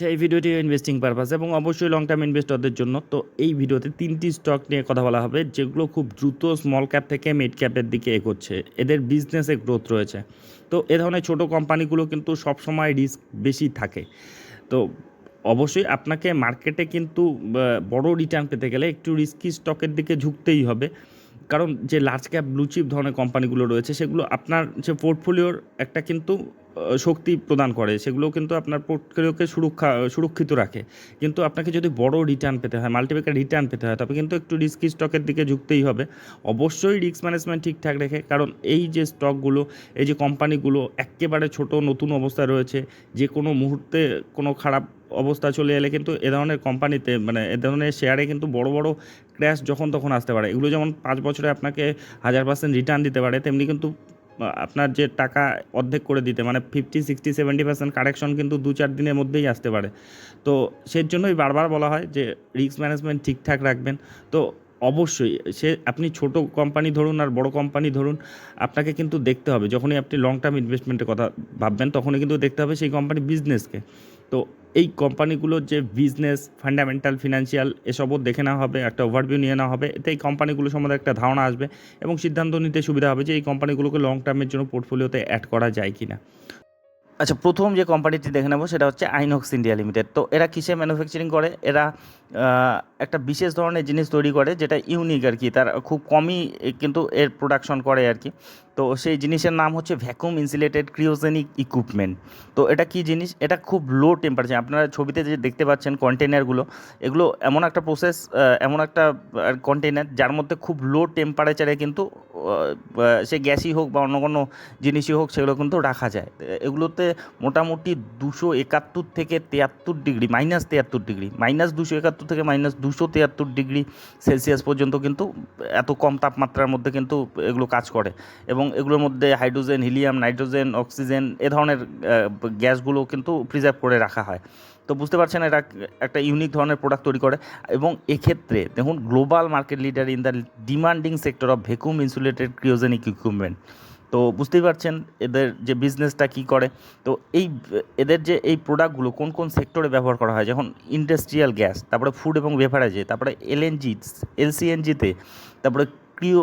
আচ্ছা এই ভিডিওটি ইনভেস্টিং পারপাস এবং অবশ্যই লং টার্ম ইনভেস্টরদের জন্য। তো এই ভিডিওতে তিনটি স্টক নিয়ে কথা বলা হবে, যেগুলো খুব দ্রুত স্মল ক্যাপ থেকে মিড ক্যাপের দিকে এগোচ্ছে। এদের বিজনেসে গ্রোথ রয়েছে। তো এ ধরনের ছোটো কোম্পানিগুলো কিন্তু সবসময় রিস্ক বেশি থাকে। তো অবশ্যই আপনাকে মার্কেটে কিন্তু বড় রিটার্ন পেতে গেলে একটু রিস্কি স্টকের দিকে ঝুঁকতেই হবে। কারণ যে লার্জ ক্যাপ ব্লুচিপ ধরনের কোম্পানিগুলো রয়েছে, সেগুলো আপনার যে পোর্টফোলিওর একটা কিন্তু শক্তি প্রদান করে সেগুলো কিন্তু আপনার পোর্টফোলিওকে সুরক্ষা, সুরক্ষিত রাখে। কিন্তু আপনাকে যদি বড় রিটার্ন পেতে হয় মাল্টিপ্যাকার রিটার্ন পেতে হয়, তবে কিন্তু একটু রিস্কি স্টকের দিকে ঝুঁকতেই হবে। অবশ্যই রিস্ক ম্যানেজমেন্ট ঠিকঠাক রেখে, কারণ এই যে স্টকগুলো এই যে কোম্পানিগুলো একেবারে ছোট, নতুন অবস্থায় রয়েছে যে কোনো মুহূর্তে কোনো খারাপ অবস্থা চলে এলে কিন্তু এ ধরনের কোম্পানিতে মানে এ ধরনের শেয়ারে কিন্তু বড় বড় ক্র্যাশ যখন তখন আসতে পারে। এগুলো যেমন পাঁচ বছরে আপনাকে হাজার পার্সেন্ট রিটার্ন দিতে পারে, তেমনি কিন্তু আপনার যে টাকা অর্ধেক করে দিতে মানে fifty sixty seventy percent correction কিন্তু দু চার দিনের মধ্যেই আসতে পারে। তো সেই জন্যই বারবার বলা হয় যে রিস্ক ম্যানেজমেন্ট ঠিকঠাক রাখবেন। তো অবশ্যই সে, আপনি ছোট কোম্পানি ধরুন আর বড় কোম্পানি ধরুন, আপনাকে কিন্তু দেখতে হবে। যখনই আপনি লং টার্ম ইনভেস্টমেন্টের কথা ভাববেন, তখনই কিন্তু দেখতে হবে সেই কোম্পানি বিজনেসকে তো এই কোম্পানিগুলোর যে বিজনেস ফান্ডামেন্টাল ফিনান্সিয়াল এসবও দেখে নেওয়া হবে, একটা ওভারভিউ নিয়ে নেওয়া হবে। এতে এই কোম্পানিগুলো সম্বন্ধে একটা ধারণা আসবে এবং সিদ্ধান্ত নিতে সুবিধা হবে যে এই কোম্পানিগুলোকে লং টার্মের জন্য পোর্টফোলিওতে অ্যাড করা যায় কি না আচ্ছা প্রথম যে কোম্পানিটি দেখে নেব সেটা হচ্ছে আইনক্স ইন্ডিয়া লিমিটেড তো এরা কিসে ম্যানুফ্যাকচারিং করে? এরা একটা বিশেষ ধরনের জিনিস তৈরি করে যেটা ইউনিক আর কি। তার খুব কমই কিন্তু এর প্রোডাকশন করে আর কি। তো সেই জিনিসের নাম হচ্ছে ভ্যাকুম ইনসুলেটেড ক্রিওজেনিক ইকুইপমেন্ট তো এটা কি জিনিস? এটা খুব লো টেম্পারেচার আপনারা ছবিতে যে দেখতে পাচ্ছেন কন্টেনারগুলো এগুলো এমন একটা প্রসেস এমন একটা কন্টেনার যার মধ্যে খুব লো টেম্পারেচারে কিন্তু সে গ্যাসই হোক বা অন্য কোনো জিনিসই হোক সেগুলো কিন্তু রাখা যায়। এগুলোতে মোটামুটি দুশো একাত্তর থেকে তিয়াত্তর ডিগ্রি মাইনাস তিয়াত্তর ডিগ্রি মাইনাস দুশো একাত্তর থেকে মাইনাস দুশো তিয়াত্তর ডিগ্রি সেলসিয়াস পর্যন্ত কিন্তু এত কম তাপমাত্রার মধ্যে কিন্তু এগুলো কাজ করে। এবং এগুলোর মধ্যে হাইড্রোজেন হিলিয়াম নাইট্রোজেন অক্সিজেন এ ধরনের গ্যাসগুলো কিন্তু প্রিজার্ভ করে রাখা হয়। তো বুঝতে পারছেন এটা একটা ইউনিক ধরনের প্রোডাক্ট তৈরি করে। এবং এক্ষেত্রে দেখুন global market leader in the demanding sector of vacuum insulated cryogenic equipment তো বুঝতেই পারছেন এদের যে বিজনেসটা কি করে। তো এই, এদের যে এই প্রোডাক্টগুলো কোন কোন সেক্টরে ব্যবহার করা হয়? যখন ইন্ডাস্ট্রিয়াল গ্যাস তারপরে ফুড এবং বেভারেজে তারপরে এলএনজি এলসিএনজিতে তারপরে ক্রিও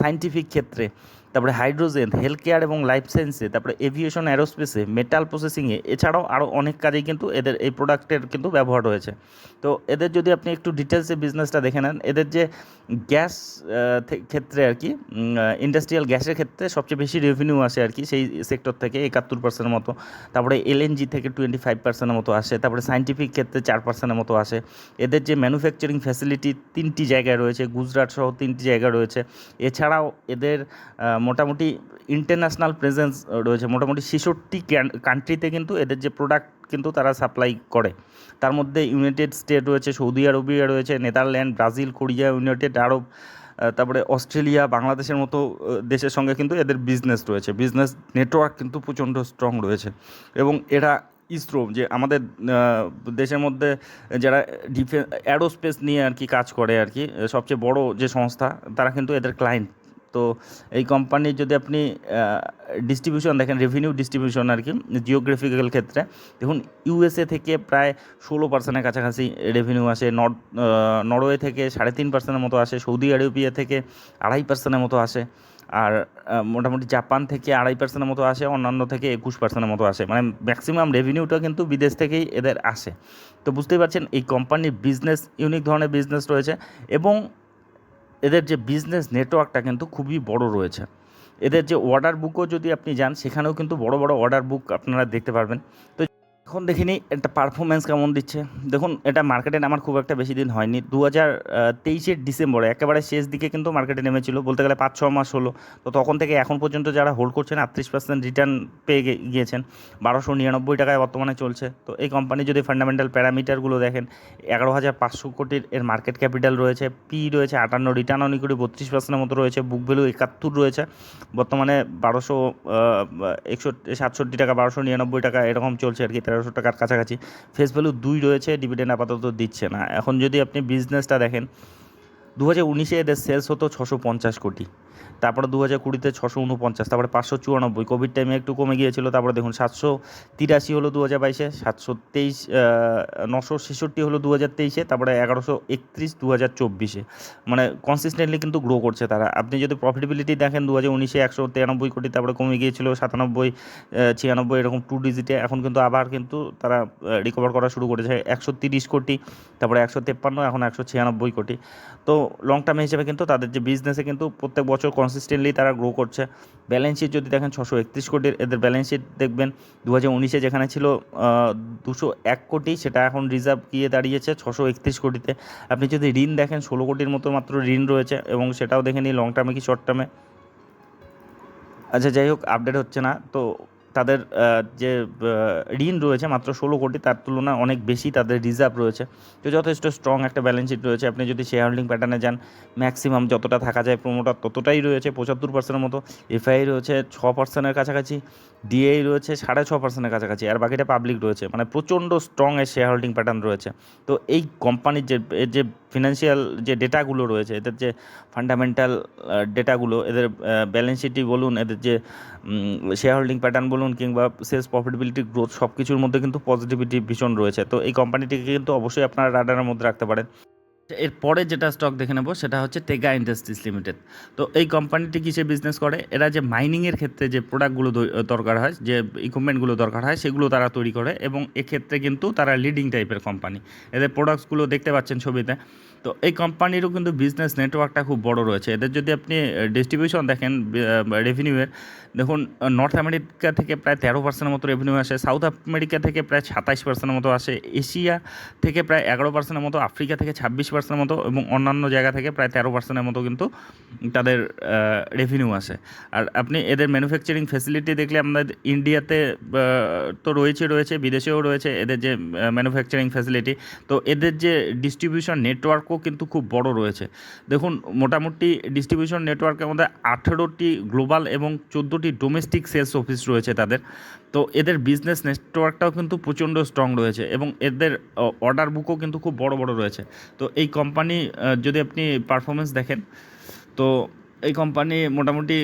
সাইন্টিফিক ক্ষেত্রে। তারপরে হাইড্রোজেন হেলথ কেয়ার এবং লাইফ সায়েন্সে তারপরে এভিয়েশন অ্যারোস্পেসে মেটাল প্রসেসিংয়ে এছাড়াও আরও অনেক কাজেই কিন্তু এদের এই প্রোডাক্টের কিন্তু ব্যবহার রয়েছে। তো এদের যদি আপনি একটু ডিটেলসে বিজনেসটা দেখে নেন, এদের যে গ্যাস ক্ষেত্রে আর কি ইন্ডাস্ট্রিয়াল গ্যাসের ক্ষেত্রে সবচেয়ে বেশি রেভিনিউ আসে আর কি সেই সেক্টর থেকে একাত্তর পার্সেন্টের মতো। তারপরে এলএনজি থেকে টোয়েন্টি ফাইভ পার্সেন্টের মতো আসে, তারপরে সায়েন্টিফিক ক্ষেত্রে চার পার্সেন্টের মতো আসে। এদের যে ম্যানুফ্যাকচারিং ফ্যাসিলিটি তিনটি জায়গায় রয়েছে, গুজরাট সহ তিনটি জায়গা রয়েছে। এছাড়াও এদের মোটামুটি ইন্টারন্যাশনাল প্রেজেন্স রয়েছে। মোটামুটি ছেষট্টি কান্ট্রিতে কিন্তু এদের যে প্রোডাক্ট কিন্তু তারা সাপ্লাই করে। তার মধ্যে ইউনাইটেড স্টেট রয়েছে সৌদি আরবিয়া রয়েছে Netherland Brazil Korea United Arab তারপরে অস্ট্রেলিয়া বাংলাদেশের মতো দেশের সঙ্গে কিন্তু এদের বিজনেস রয়েছে। বিজনেস নেটওয়ার্ক কিন্তু প্রচণ্ড স্ট্রং রয়েছে। এবং এরা ইসরো যে আমাদের দেশের মধ্যে যারা ডিফেন্স অ্যারোস্পেস নিয়ে আর কি কাজ করে আর কি, সবচেয়ে বড় যে সংস্থা, তারা কিন্তু এদের ক্লায়েন্ট তো এই কোম্পানির যদি আপনি ডিস্ট্রিবিউশন দেখেন রেভিনিউ ডিস্ট্রিবিউশন আর কি জিওগ্রাফিক্যাল ক্ষেত্রে, দেখুন ইউএসএ থেকে প্রায় ষোলো পার্সেন্টের কাছাকাছি রেভিনিউ আসে নর্থ নরওয়ে থেকে সাড়ে তিন পার্সেন্টের মতো আসে, সৌদি আরবিয়া থেকে আড়াই পার্সেন্টের মতো আসে, আর মোটামুটি জাপান থেকে আড়াই পার্সেন্টের মতো আসে, অন্যান্য থেকে একুশ পার্সেন্টের মতো আসে। মানে ম্যাক্সিমাম রেভিনিউটা কিন্তু বিদেশ থেকেই এদের আসে। তো বুঝতেই পারছেন, এই কোম্পানির বিজনেস ইউনিক ধরনের বিজনেস রয়েছে এবং এদের যে বিজনেস নেটওয়ার্কটা কিন্তু খুবই বড় রয়েছে। এদের যে অর্ডার বুকও যদি আপনি যান, সেখানেও কিন্তু বড় বড় অর্ডার বুক আপনারা দেখতে পারবেন। তো এখন দেখিনি একটা পারফরমেন্স কেমন দিচ্ছে। দেখুন, এটা মার্কেটে নামার খুব একটা বেশি দিন হয়নি। দু হাজার তেইশের ডিসেম্বরে একেবারে শেষ দিকে কিন্তু মার্কেটে নেমেছিল, বলতে গেলে পাঁচ ছ মাস হলো। তো তখন থেকে এখন পর্যন্ত যারা হোল্ড করছেন, আটত্রিশ পার্সেন্ট রিটার্ন পেয়ে গিয়েছেন। বারোশো নিরানব্বই টাকায় বর্তমানে চলছে। তো এই কোম্পানি যদি ফান্ডামেন্টাল প্যারামিটারগুলো দেখেন, এগারো হাজার পাঁচশো কোটির এর মার্কেট ক্যাপিটাল রয়েছে পি রয়েছে আটান্ন রিটার্ন অন ইকুইটি বত্রিশ পার্সেন্টের মতো রয়েছে বুক ভ্যালু একাত্তর রয়েছে। বর্তমানে বারোশো একষট্টি, সাতষট্টি টাকা, বারোশো নিরানব্বই টাকা এরকম চলছে আর কি। তেরোশো টাকার কাছাকাছি। ফেস ভ্যালু দুই রয়েছে ডিভিডেন্ড আপাতত দিচ্ছে না। এখন যদি আপনি বিজনেসটা দেখেন দু হাজার উনিশে এদের সেলস হতো ছশো পঞ্চাশ কোটি। তারপরে দু হাজার কুড়িতে ছশো উনপঞ্চাশ তারপরে পাঁচশো চুরানব্বই। কোভিড টাইমে একটু কমে গিয়েছিল, তারপরে দেখুন সাতশো তিরাশি হলো দু হাজার বাইশে, সাতশো তেইশ নশো ছেষট্টি হলো দু হাজার তেইশে, তারপরে এগারোশো একত্রিশ দু হাজার চব্বিশে। মানে কনসিস্টেন্টলি কিন্তু গ্রো করছে তারা। আপনি যদি প্রফিটেবিলিটি দেখেন, দু হাজার উনিশে একশো তিরানব্বই কোটি, তারপরে কমে গিয়েছিল সাতানব্বই ছিয়ানব্বই, এরকম টু ডিজিটে এখন কিন্তু আবার কিন্তু তারা রিকভার করা শুরু করেছে। একশো তিরিশ কোটি, তারপরে একশো তেপ্পান্ন, এখন একশো ছিয়ানব্বই কোটি। তো লং টার্ম হিসেবে কিন্তু তাদের যে বিজনেসে কিন্তু প্রত্যেক বছর কনসিস্টেন্টলি তারা গ্রো করছে। ব্যালেন্স শিট যদি দেখেন ছশো একত্রিশ কোটির, এদের ব্যালেন্স শিট দেখবেন দু হাজার উনিশে যেখানে ছিল দুশো এক কোটি, সেটা এখন রিজার্ভ গিয়ে দাঁড়িয়েছে ছশো একত্রিশ কোটিতে। আপনি যদি ঋণ দেখেন, ষোলো কোটির মতো মাত্র ঋণ রয়েছে এবং সেটাও দেখে নিই লং টার্মে কি শর্ট টার্মে আচ্ছা যাই হোক আপডেট হচ্ছে না। তো তাদের যে ঋণ রয়েছে মাত্র ষোলো কোটি, তার তুলনায় অনেক বেশি তাদের রিজার্ভ রয়েছে। তো যথেষ্ট স্ট্রং একটা ব্যালেন্স শিট রয়েছে। আপনি যদি শেয়ার হোল্ডিং প্যাটার্নে যান ম্যাক্সিমাম যতটা থাকা যায় প্রোমোটার ততটাই রয়েছে, পঁচাত্তর পার্সেন্টের মতো। এফআই রয়েছে ছ পার্সেন্টের কাছাকাছি ডিএই রয়েছে সাড়ে ছ পার্সেন্টের কাছাকাছি, আর বাকিটা পাবলিক রয়েছে। মানে প্রচণ্ড স্ট্রং এর শেয়ার হোল্ডিং প্যাটার্ন রয়েছে। তো এই কোম্পানির যে যে ফিনান্সিয়াল যে ডেটাগুলো রয়েছে, এদের যে ফান্ডামেন্টাল ডেটাগুলো এদের ব্যালেন্স শিটই বলুন, এদের যে শেয়ার হোল্ডিং প্যাটার্ন বলুন কিংবা সেলস প্রফিটেবিলিটি গ্রোথ সব কিছুর মধ্যে কিন্তু পজিটিভিটি ভীষণ রয়েছে। তো এই কোম্পানিটিকে কিন্তু অবশ্যই আপনারা রাডারের মধ্যে রাখতে পারেন। এরপরে যেটা স্টক দেখে নেব, সেটা হচ্ছে টেগা ইন্ডাস্ট্রিজ লিমিটেড তো এই কোম্পানিটি কিসে বিজনেস করে? এরা যে মাইনিংয়ের ক্ষেত্রে যে প্রোডাক্টগুলো দরকার হয়, যে ইকুইপমেন্টগুলো দরকার হয়, সেগুলো তারা তৈরি করে এবং এক্ষেত্রে কিন্তু তারা লিডিং টাইপের কোম্পানি এদের প্রোডাক্টসগুলো দেখতে পাচ্ছেন ছবিতে। তো এই কোম্পানিরও কিন্তু বিজনেস নেটওয়ার্কটা খুব বড় রয়েছে। এদের যদি আপনি ডিস্ট্রিবিউশন দেখেন রেভিনিউয়ের দেখুন নর্থ আমেরিকা থেকে প্রায় তেরো পার্সেন্টের মতো রেভিনিউ আসে সাউথ আমেরিকা থেকে প্রায় সাতাইশ পার্সেন্টের মতো আসে এশিয়া থেকে প্রায় এগারো পার্সেন্টের মতো আফ্রিকা থেকে ছাব্বিশ পার্সেন্টের মতো এবং অন্যান্য জায়গা থেকে প্রায় তেরো পার্সেন্টের মতো কিন্তু তাদের রেভিনিউ আসে। আর আপনি এদের ম্যানুফ্যাকচারিং ফেসিলিটি দেখলে আমাদের ইন্ডিয়াতে তো রয়েছে রয়েছে, বিদেশেও রয়েছে এদের যে ম্যানুফ্যাকচারিং ফ্যাসিলিটি তো এদের যে ডিস্ট্রিবিউশন নেটওয়ার্কও কিন্তু খুব বড় রয়েছে। দেখুন, মোটামুটি ডিস্ট্রিবিউশন নেটওয়ার্কের মধ্যে আঠেরোটি গ্লোবাল এবং চোদ্দোটি ডোমেস্টিক সেলস অফিস রয়েছে তাদের। তো এদের বিজনেস নেটওয়ার্কটাও কিন্তু প্রচণ্ড স্ট্রং রয়েছে এবং এদের অর্ডার বুকও কিন্তু খুব বড় বড় রয়েছে। তো এই কোম্পানি যদি আপনি পারফরমেন্স দেখেন, তো এই কোম্পানি মোটামুটি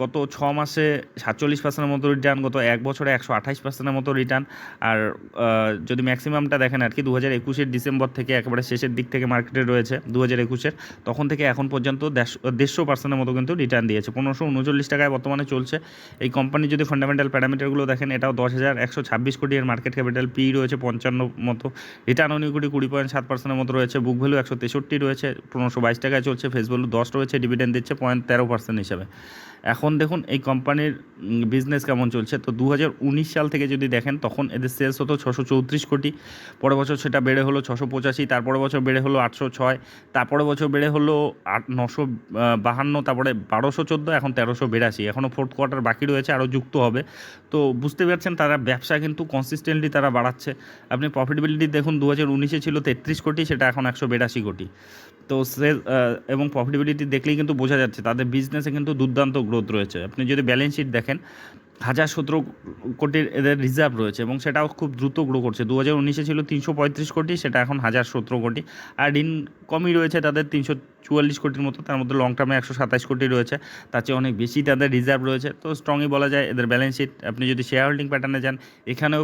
গত ছ মাসে সাতচল্লিশ পার্সেন্টের মতো রিটার্ন গত এক বছরে একশো আঠাশ পার্সেন্টের মতো রিটার্ন আর যদি ম্যাক্সিমামটা দেখেন আর কি দু হাজার একুশের ডিসেম্বর থেকে একেবারে শেষের দিক থেকে মার্কেটে রয়েছে দু হাজার একুশের, তখন থেকে এখন পর্যন্ত দেড়শো পার্সেন্টের মতো কিন্তু রিটার্ন দিয়েছে। পনেরোশো উনচল্লিশ টাকায় বর্তমানে চলছে। এই কোম্পানির যদি ফান্ডামেন্টাল প্যারামিটারগুলো দেখেন, এটাও দশ হাজার একশো ছাব্বিশ কোটি এর মার্কেট ক্যাপিটাল পি রয়েছে পঞ্চান্ন মতো। রিটার্ন অন কোটি কুড়ি পয়েন্ট সাত পার্সেন্টের মতো রয়েছে। বুক ভ্যালু একশো তেষট্টি রয়েছে। পনেরোশো বাইশ টাকায় চলছে। ফেস ভ্যালু দশ রয়েছে। ডিভিডেন্ড দিচ্ছে পয়েন্ট তেরো পার্সেন্ট হিসাবে। এখন দেখুন এই কোম্পানির বিজনেস কেমন চলছে। তো দু হাজার উনিশ সাল থেকে যদি দেখেন, তখন এদের সেলস হতো ছশো চৌত্রিশ কোটি। পরের বছর সেটা বেড়ে হলো ছশো পঁচাশি তারপরে বছর বেড়ে হলো আটশো ছয় তারপরে বছর বেড়ে হলো আট, নশো বাহান্ন, তারপরে বারোশো চোদ্দ, এখন তেরোশো বিরাশি। এখনও ফোর্থ কোয়ার্টার বাকি রয়েছে আরও যুক্ত হবে। তো বুঝতে পারছেন, তারা ব্যবসা কিন্তু কনসিস্টেন্টলি তারা বাড়াচ্ছে। আপনি প্রফিটেবিলিটি দেখুন দু হাজার উনিশে ছিল তেত্রিশ কোটি, সেটা এখন একশো বিরাশি কোটি। তো সেল এবং প্রফিটেবিলিটি দেখলেই কিন্তু বোঝা যাচ্ছে, তাদের বিজনেসে কিন্তু দুর্দান্ত রয়েছে। আপনি যদি ব্যালেন্স শিট দেখেন, হাজার সতেরো কোটির এদের রিজার্ভ রয়েছে এবং সেটাও খুব দ্রুত গ্রো করছে। দু হাজার উনিশে ছিল তিনশো পঁয়ত্রিশ কোটি, সেটা এখন হাজার সতেরো কোটি। আর ঋণ কমই রয়েছে তাদের তিনশো চুয়াল্লিশ কোটির মতো, তার মধ্যে লং টার্মে একশো সাতাশ কোটি রয়েছে। তার চেয়ে অনেক বেশি তাদের রিজার্ভ রয়েছে। তো স্ট্রংই বলা যায় এদের ব্যালেন্স শিট আপনি যদি শেয়ার হোল্ডিং প্যাটার্নে যান, এখানেও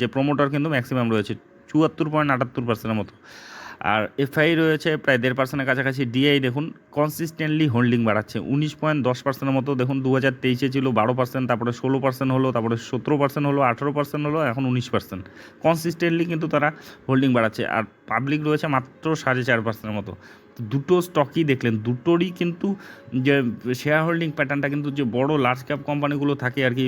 যে প্রোমোটার কিন্তু ম্যাক্সিমাম রয়েছে, চুয়াত্তর পয়েন্ট আটাত্তর পার্সেন্টের মতো। আর এফআই রয়েছে প্রায় দেড় পার্সেন্টের কাছাকাছি। ডিআই দেখুন কনসিস্টেন্টলি হোল্ডিং বাড়াচ্ছে। উনিশ পয়েন্ট দশ পার্সেন্টের মতো দেখুন দু হাজার তেইশে ছিল বারো পার্সেন্ট, তারপরে ষোলো পার্সেন্ট হলো, তারপরে সতেরো পার্সেন্ট হলো, আঠেরো পার্সেন্ট হলো, এখন উনিশ পার্সেন্ট। কনসিস্টেন্টলি কিন্তু তারা হোল্ডিং বাড়াচ্ছে। আর পাবলিক রয়েছে মাত্র সাড়ে চার পার্সেন্টের মতো। দুটো স্টকই দেখলেন, দুটোরই কিন্তু যে শেয়ার হোল্ডিং প্যাটার্নটা কিন্তু যে বড় লার্জ ক্যাপ কোম্পানিগুলো থাকে আর কি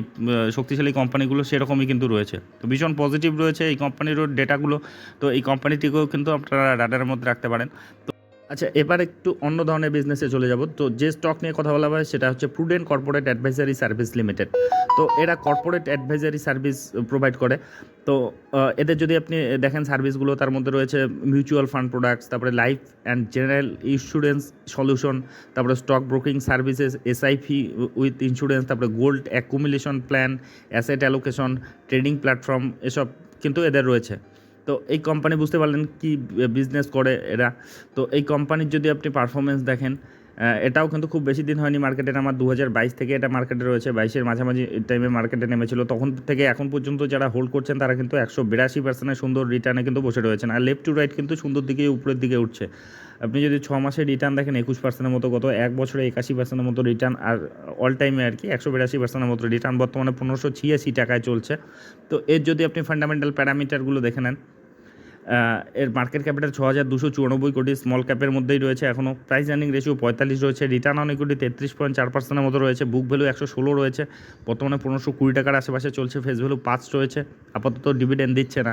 শক্তিশালী কোম্পানিগুলো সেরকমই কিন্তু রয়েছে। তো ভীষণ পজিটিভ রয়েছে এই কোম্পানিরও ডেটাগুলো তো এই কোম্পানিটিকেও কিন্তু আপনারা রাডারের মধ্যে রাখতে পারেন। তো আচ্ছা এবার একটু অন্য ধরনের বিজনেসে চলে যাব। তো যে স্টক নিয়ে কথা বলা হয়, সেটা হচ্ছে prudent corporate advisory service limited তো এরা কর্পোরেট অ্যাডভাইজারি সার্ভিস প্রোভাইড করে। তো এদের যদি আপনি দেখেন সার্ভিসগুলো তার মধ্যে রয়েছে মিউচুয়াল ফান্ড প্রোডাক্টস তারপরে life and general insurance solution তারপরে stock broking services SIP with insurance তারপরে gold accumulation plan asset allocation trading platform এসব কিন্তু এদের রয়েছে। তো এই কোম্পানি বুঝতে পারলেন কি বিজনেস করে এরা। তো এই কোম্পানির যদি আপনি পারফরমেন্স দেখেন এটাও কিন্তু খুব বেশি দিন হয়নি মার্কেটে আমার দু হাজার বাইশ থেকে এটা মার্কেটে রয়েছে। বাইশের মাঝামাঝি টাইমে মার্কেটে নেমেছিল। তখন থেকে এখন পর্যন্ত যারা হোল্ড করছেন, তারা কিন্তু একশো বিরাশি পার্সেন্টের সুন্দর রিটার্নে কিন্তু বসে রয়েছেন। আর লেফট টু রাইট কিন্তু সুন্দর দিকে উপরের দিকে উঠছে। আপনি যদি ছ মাসে রিটার্ন দেখেন, একুশ পার্সেন্টের মতো গত এক বছরে একাশি পার্সেন্টের মতো রিটার্ন আর অল টাইমে আর কি একশো বিরাশি পার্সেন্টের মতো রিটার্ন বর্তমানে পনেরোশো ছিয়াশি টাকায় চলছে। তো এর যদি আপনি ফান্ডামেন্টাল প্যারামিটারগুলো দেখে নেন এর মার্কেট ক্যাপিটাল ছ হাজার দুশো চুরানব্বই কোটি স্মল ক্যাপের মধ্যেই রয়েছে এখনও প্রাইস আর্নিং রেশিও পঁয়তাল্লিশ রয়েছে রিটার্ন অন ইকুইটি তেত্রিশ পয়েন্ট চার পার্সেন্টের মতো রয়েছে বুক ভ্যালু একশো ষোলো রয়েছে, বর্তমানে পনেরোশো কুড়ি টাকার আশেপাশে চলছে ফেস ভ্যালু পাঁচ রয়েছে, আপাতত ডিভিডেন্ড দিচ্ছে না।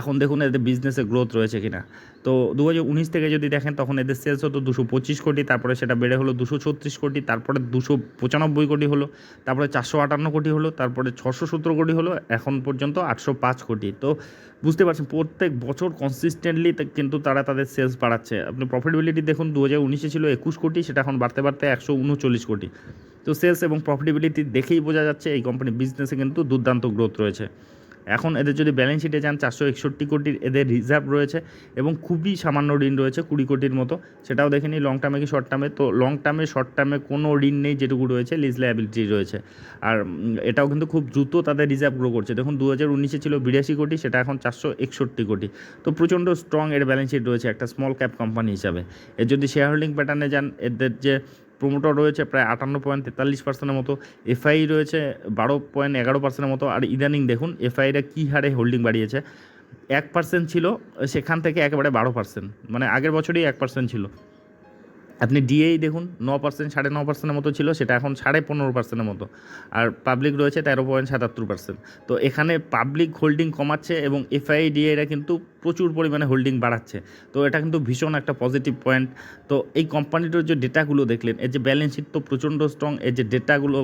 এখন দেখুন এদের বিজনেসে গ্রোথ রয়েছে কিনা। তো দু হাজার উনিশ থেকে যদি দেখেন, তখন এদের সেলস হতো দুশো পঁচিশ কোটি, তারপরে সেটা বেড়ে হলো দুশো ছত্রিশ কোটি, তারপরে দুশো পঁচানব্বই কোটি হলো, তারপরে চারশো আটান্ন কোটি হলো, তারপরে ছশো সতেরো কোটি হলো, এখন পর্যন্ত আটশো পাঁচ কোটি। তো বুঝতে পারছেন, প্রত্যেক বছর কনসিস্টেন্টলি কিন্তু তারা তাদের সেলস বাড়াচ্ছে। আপনি প্রফিটেবিলিটি দেখুন দু হাজার উনিশে ছিল একুশ কোটি, সেটা এখন বাড়তে বাড়তে একশো উনচল্লিশ কোটি। তো সেলস এবং প্রফিটেবিলিটি দেখেই বোঝা যাচ্ছে, এই কোম্পানির বিজনেসে কিন্তু দুর্দান্ত গ্রোথ রয়েছে। এখন এদের যদি ব্যালেন্স শিটে যান, চারশো একষট্টি কোটির এদের রিজার্ভ রয়েছে এবং খুবই সামান্য ঋণ রয়েছে কুড়ি কোটির মতো। সেটাও দেখে নিই লং টার্মে কি শর্ট টার্মে তো লং টার্মে শর্ট টার্মে কোনো ঋণ নেই যেটুকু রয়েছে লিজ লায়াবিলিটি রয়েছে। আর এটাও কিন্তু খুব দ্রুত তাদের রিজার্ভ গ্রো করছে। দেখুন দু হাজার উনিশে ছিল বিরাশি কোটি, সেটা এখন চারশো একষট্টি কোটি। তো প্রচণ্ড স্ট্রং এর ব্যালেন্স শিট রয়েছে একটা স্মল ক্যাপ কোম্পানি হিসাবে। এর যদি শেয়ার হোল্ডিং প্যাটার্নে যান, এদের যে প্রোমোটার রয়েছে প্রায় আটান্ন পয়েন্ট তেতাল্লিশ পার্সেন্টের মতো এফআই রয়েছে বারো পয়েন্ট এগারো পার্সেন্টের মতো। আর ইদানিং দেখুন এফআইরা কী হারে হোল্ডিং বাড়িয়েছে? এক পার্সেন্ট ছিল, সেখান থেকে একেবারে বারো পার্সেন্ট মানে আগের বছরই এক পার্সেন্ট ছিল। আপনি ডিএই দেখুন ন পার্সেন্ট সাড়ে ন পার্সেন্টের মতো ছিল, সেটা এখন সাড়ে পনেরো পার্সেন্টের মতো। আর পাবলিক রয়েছে তেরো পয়েন্ট সাতাত্তর পার্সেন্ট তো এখানে পাবলিক হোল্ডিং কমাচ্ছে এবং এফআই ডিএরা কিন্তু প্রচুর পরিমাণে হোল্ডিং বাড়াচ্ছে। তো এটা কিন্তু ভীষণ একটা পজিটিভ পয়েন্ট তো এই কোম্পানিটার যে ডেটাগুলো দেখলেন, এর যে ব্যালেন্স শিট তো প্রচণ্ড স্ট্রং এর যে ডেটাগুলো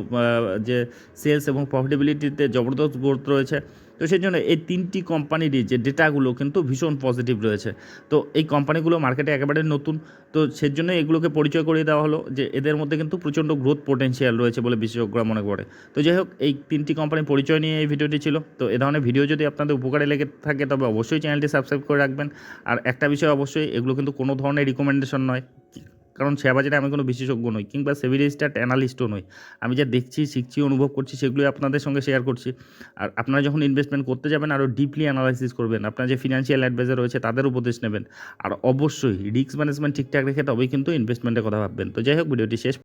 যে সেলস এবং প্রফিটেবিলিটিতে জবরদস্ত গ্রোথ রয়েছে। তো সেই জন্য এই তিনটি কোম্পানিরই যে ডেটাগুলো কিন্তু ভীষণ পজিটিভ রয়েছে। তো এই কোম্পানিগুলো মার্কেটে একেবারে নতুন। তো সেজন্য এগুলোকে পরিচয় করিয়ে দেওয়া হলো যে এদের মধ্যে কিন্তু প্রচণ্ড গ্রোথ পোটেনশিয়াল রয়েছে বলে বিশেষজ্ঞরা মনে করে। তো যাই হোক, এই তিনটি কোম্পানির পরিচয় নিয়ে এই ভিডিওটি ছিল। তো এ ধরনের ভিডিও যদি আপনাদের উপকারে লেগে থাকে, তবে অবশ্যই চ্যানেলটি সাবস্ক্রাইব করে রাখবেন। আর একটা বিষয় অবশ্যই, এগুলো কিন্তু কোনো ধরনের রিকমেন্ডেশন নয়। কারণ শেয়ার বাজারে আমি কোনো বিশেষজ্ঞ নই কিংবা সেভি রেজিস্টার্ড অ্যানালিস্টও নই। আমি যা দেখছি, শিখছি, অনুভব করছি সেগুলোই আপনাদের সঙ্গে শেয়ার করছি। আর আপনারা যখন ইনভেস্টমেন্ট করতে যাবেন আরও ডিপলি অ্যানালাইসিস করবেন। আপনার যে ফিনান্সিয়াল অ্যাডভাইজার রয়েছে, তাদের উপদেশ নেবেন। আর অবশ্যই রিস্ক ম্যানেজমেন্ট ঠিকঠাক রেখে তবেই কিন্তু ইনভেস্টমেন্টের কথা ভাববেন। তো যাই হোক ভিডিওটি শেষ